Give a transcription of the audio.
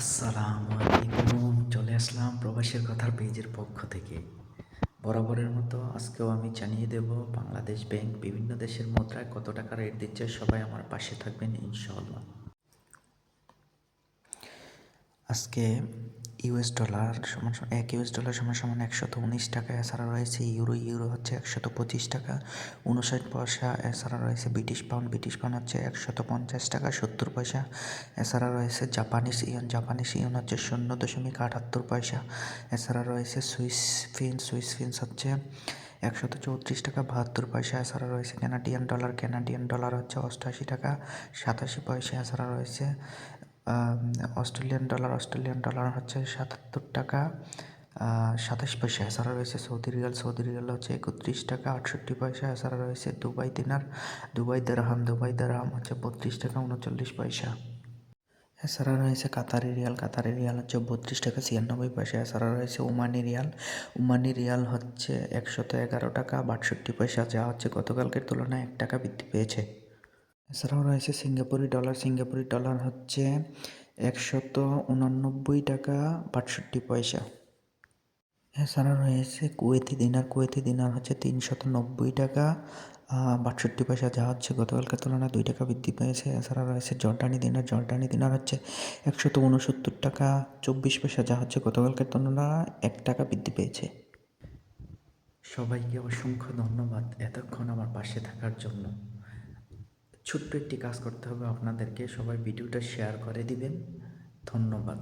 আসসালামু আলাইকুম। চলে আসলাম প্রবাসের কথার পেজের পক্ষ থেকে। বরাবরের মতো আজকেও আমি জানিয়ে দেব বাংলাদেশ ব্যাংক বিভিন্ন দেশের মুদ্রায় কত টাকা রেট দিচ্ছে সবাই আমার পাশে থাকবেন ইনশাআল্লাহ। আজকে ইউএস ডলার সমান এক ইউএস ডলার সমান সমান একশত উনিশ টাকা এছাড়া রয়েছে ইউরো ইউরো হচ্ছে একশত পঁচিশ টাকা উনষাট পয়সা এছাড়া রয়েছে ব্রিটিশ পাউন্ড ব্রিটিশ পাউন্ড হচ্ছে একশত পঞ্চাশ টাকা, সত্তর পয়সা এছাড়া রয়েছে জাপানিজ ইয়ন জাপানিজ ইয়ন হচ্ছে শূন্য দশমিক আটাত্তর পয়সা এছাড়া রয়েছে সুইস ফিন, সুইস ফিন্স হচ্ছে একশত চৌত্রিশ টাকা, বাহাত্তর পয়সা এছাড়া রয়েছে কানাডিয়ান ডলার কানাডিয়ান ডলার হচ্ছে অষ্টআশি টাকা, সাতাশি পয়সা এছাড়া রয়েছে অস্ট্রেলিয়ান ডলার অস্ট্রেলিয়ান ডলার হচ্ছে সাতাত্তর টাকা। সাতাশ পয়সা এছাড়া রয়েছে, সৌদি রিয়াল সৌদি রিয়াল হচ্ছে একত্রিশ টাকা, আটষট্টি পয়সা এছাড়া রয়েছে, Dubai dinar, Dubai dirham Dubai dirham হচ্ছে বত্রিশ টাকা, উনচল্লিশ পয়সা। এছাড়া রয়েছে কাতারি রিয়াল কাতারি রিয়াল হচ্ছে বত্রিশ টাকা, ছিয়ানব্বই পয়সা। এছাড়া রয়েছে ওমানি রিয়াল ওমানি রিয়াল হচ্ছে একশত এগারো টাকা, বাষট্টি পয়সা, যা হচ্ছে গতকালকের তুলনায় এক টাকা বৃদ্ধি পেয়েছে। এছাড়াও রয়েছে সিঙ্গাপুরি ডলার। সিঙ্গাপুরি ডলার হচ্ছে একশত উনানব্বই টাকা বাষট্টি পয়সা। এছাড়া রয়েছে কুয়েতি দিনার। কুয়েতি দিনার হচ্ছে তিনশত নব্বই টাকা বাষট্টি পয়সা। যা হচ্ছে গতকালকের তুলনায় দুই টাকা বৃদ্ধি পেয়েছে। এছাড়া রয়েছে জর্ডানি দিনার। জর্ডানি দিনার হচ্ছে একশত উনসত্তর টাকা চব্বিশ পয়সা। যা হচ্ছে গতকালকের তুলনায় এক টাকা বৃদ্ধি পেয়েছে। সবাইকে অসংখ্য ধন্যবাদ এতক্ষণ আমার পাশে থাকার জন্য। ছোট্ট একটি কাজ করতে হবে আপনাদেরকে। সবাই ভিডিওটা শেয়ার করে দিবেন। ধন্যবাদ।